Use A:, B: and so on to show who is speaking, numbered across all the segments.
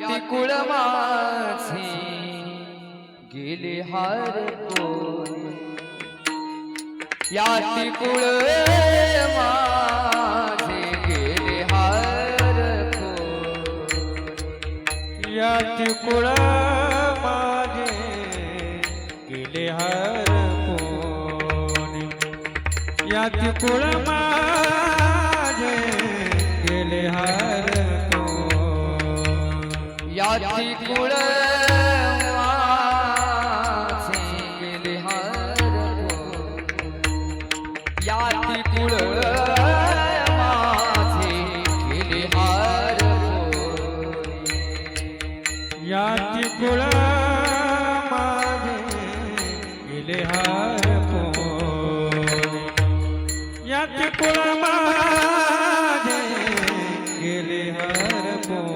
A: याती कुळ माझी गेले हार याती कुळ माझे गेले हार
B: याती कुळ माझे गेले हार याती कुळ मा माझी कुळ
A: याती कुळ माझी कुळ माझे गिलिहार याती कुळ माझे गिलिहार पो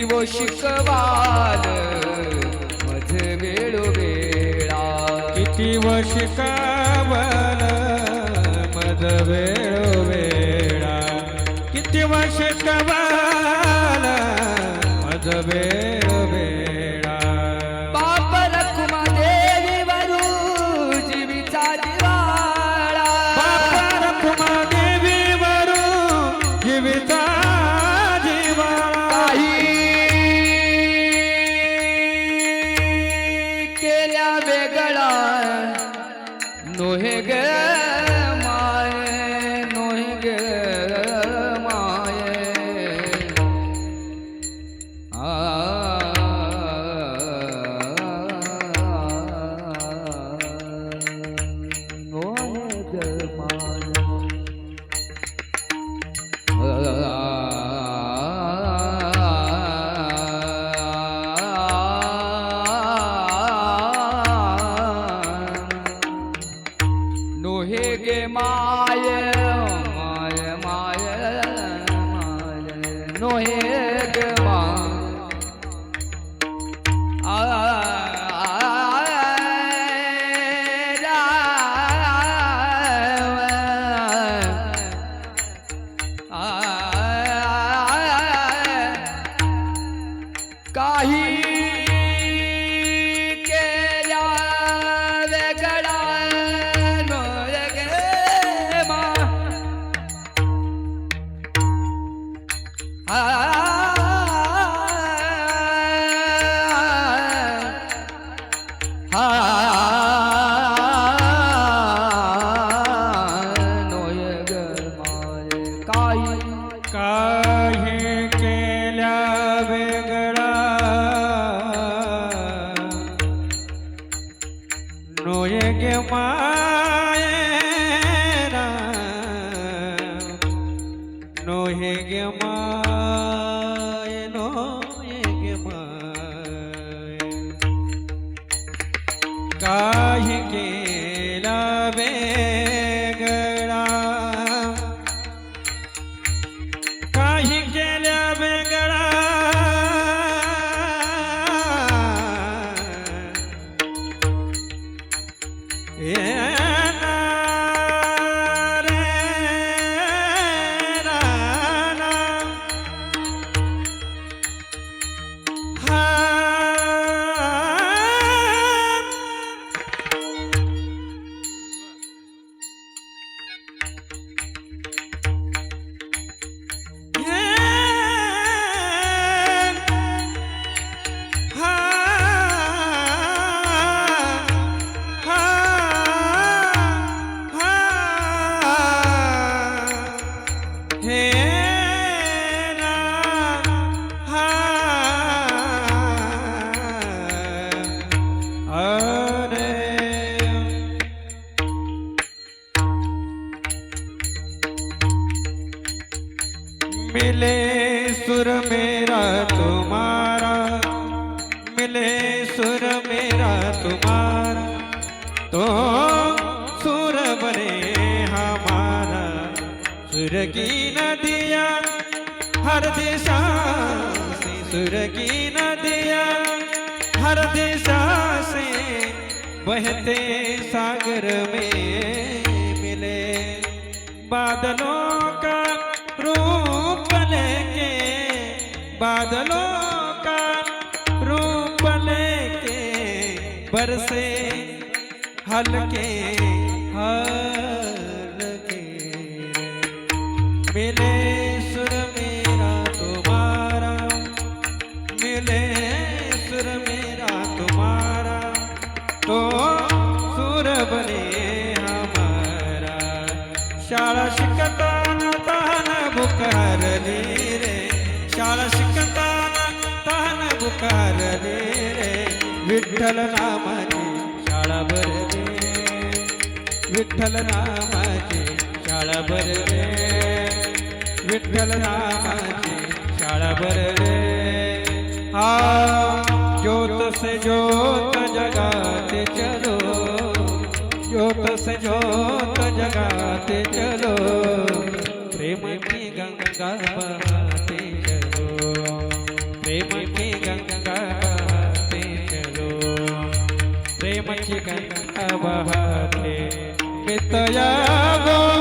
A: व शिकवाल.
B: वेळ वेळा. किती
A: व शिकवाल मध वेळोवेळा किती व शिकवाल मध वेळ.
B: no head, man. Ah. 电话。मिले सुर मेरा तुम्हारा सुर मेरा तुम्हारा तो सुर की नदिया, हर दिशा। से सुर की नदिया, हर दिशा से बहते सागर में मिले। बादलों का रूप लेके, बादलों का रूप लेके बरसे हल्के हल्के मिले सुर मेरा तुम्हारा, मिले सुर मेरा तुम्हारा तो सुर बने हमारा। शाळा शिकताना तान बुकारली रे शाळा शिकताना तान बुकारली रे। विठ्ठल नामाची शाळा भरली विठ्ठल नामाची शाळा भरले विठ्ठल नामाची शाळा आ ज्योत से ज्योत जगाते चलो ज्योत से ज्योत जगाते चलो। प्रेम की गंगा बहाते चलो। प्रेम की गंगा बहाते चलो। प्रेम की गंगा बहाते मितया गोवळा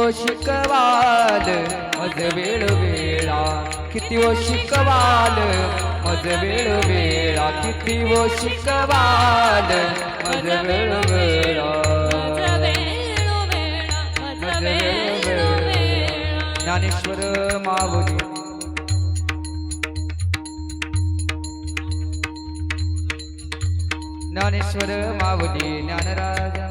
A: वो शिकवाल? मज वेळ वेळा. किती व शिकवाल? मज वेळ वेळा. किती व शिकवाल? मज वेळ वेळा. ज्ञानेश्वर माऊली ज्ञानेश्वर माऊली ज्ञानराजा